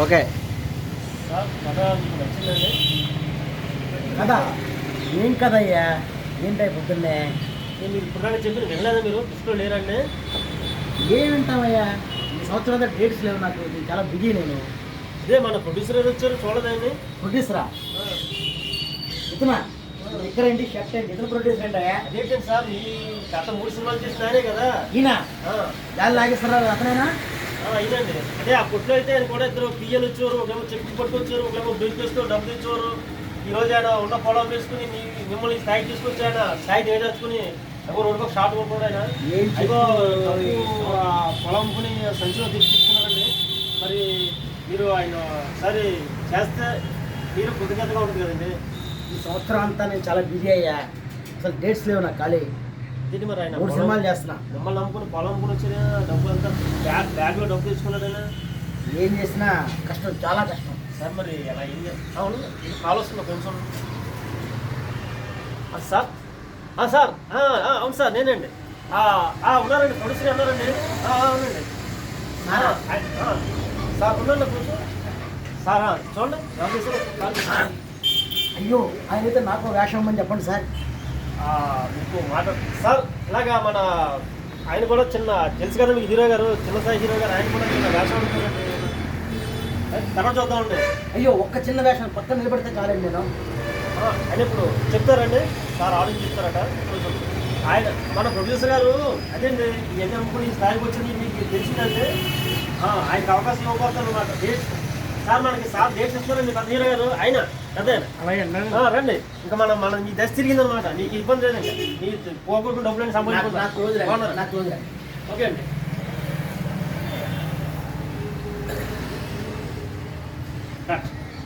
Okay. కథ కదా ఏం కదయ్యా ఏంటై పొద్దున్నే? నేను మీకు చెప్పిన మీరు? లేరండి ఏం వింటామయ్యా ఈ సంవత్సరం అంతా డేట్స్ లేవు నాకు. నేను చాలా బిజీ నేను. ఇదే మన ప్రొడ్యూసర్ గారు వచ్చారు? చూడదండి ప్రొడ్యూసరా ఇతనా? ఇక్కడ ఏంటి? షర్ట్ ఏంటి? ఇతను ప్రొడ్యూసర్ ఏంటయ్యా? అదేంటండి సార్? ఈ గత మూడు సినిమాలు చేసిన ఆయనే కదా. ఈయన? గాలి లాగేశ్వరరావు అతనేనా? ఇదండి అదే ఆ కొట్లో అయితే ఆయన కూడా ఇద్దరు పియ్యలు వచ్చారు ఒకేమో చెక్కి పట్టుకొచ్చారు ఒకేమో బిజినెస్తో డబ్బులు ఇచ్చారు ఈ రోజు ఆయన ఉన్న పొలం వేసుకుని మిమ్మల్ని స్థాయికి తీసుకొచ్చి ఆయన స్థాయి నేర్చుకుని అగో రెండు షార్ట్ కొట్టుకోడు ఆయన. అగో పొలం అమ్ముకుని సంచిలో తీసుకున్నారండి మరి మీరు ఆయన సరే చేస్తే మీరు కృతజ్ఞతగా ఉంటుంది కదండి. ఈ సంవత్సరం అంతా నేను చాలా బిజీ అయ్యా. అసలు డేట్స్ లేవు నాకు ఖాళీ. ఇది మరి ఆయన మూడు సినిమాలు చేస్తున్నా. మిమ్మల్ని నమ్ముకుని పొలం అమ్ముకుని వచ్చిన డబ్బు అంతా బ్యాగ్లో డబ్బు తీసుకున్నాడైనా? ఏం చేసినా కష్టం చాలా కష్టం. సార్ మరి ఎలా ఏం చే- అవును ఇది కాల్ వస్తుంది కొంచెం సార్? సార్ అవును సార్ నేనండి. ఉన్నారండి ప్రొడ్యూసర్ ఉన్నారండి అవునండి. సారా? ఉన్నాను కొంచెం సార్ చూడండి. అయ్యో ఆయన అయితే నాకు వేషం ఇమ్మని చెప్పండి సార్. మీకు మాట సార్ ఇలాగా మన ఆయన కూడా చిన్న తెలుసు కదా మీకు హీరో గారు చిన్న స్థాయి హీరో గారు ఆయన కూడా చిన్న వేషం ఉంటుందండి తర్వాత చూద్దామండి అయ్యో ఒక్క చిన్న వేషం పక్కన నిలబడితే చాలండి నేను. ఆయన ఇప్పుడు చెప్తారండి. సార్ కొంచెం ఆయన మన ప్రొడ్యూసర్ గారు అదేండి ఇవన్నీ అమ్ముకుని ఈ స్థాయికి వచ్చింది మీకు తెలిసిందంటే ఆయనకి అవకాశం ఇవ్వబోతాను అన్నమాట సార్ మనకి సార్ డేట్స్ ఇస్తారండి పెద్ద హీరో గారు ఆయన ఆ, రండి. ఇంకా మనం మనం ఈ దశ తిరిగింది అనమాట నీకు ఇబ్బంది లేదండి. నీ పోగొట్టు డబ్బులు సంపాదించుకుంటా. ఓకే అండి.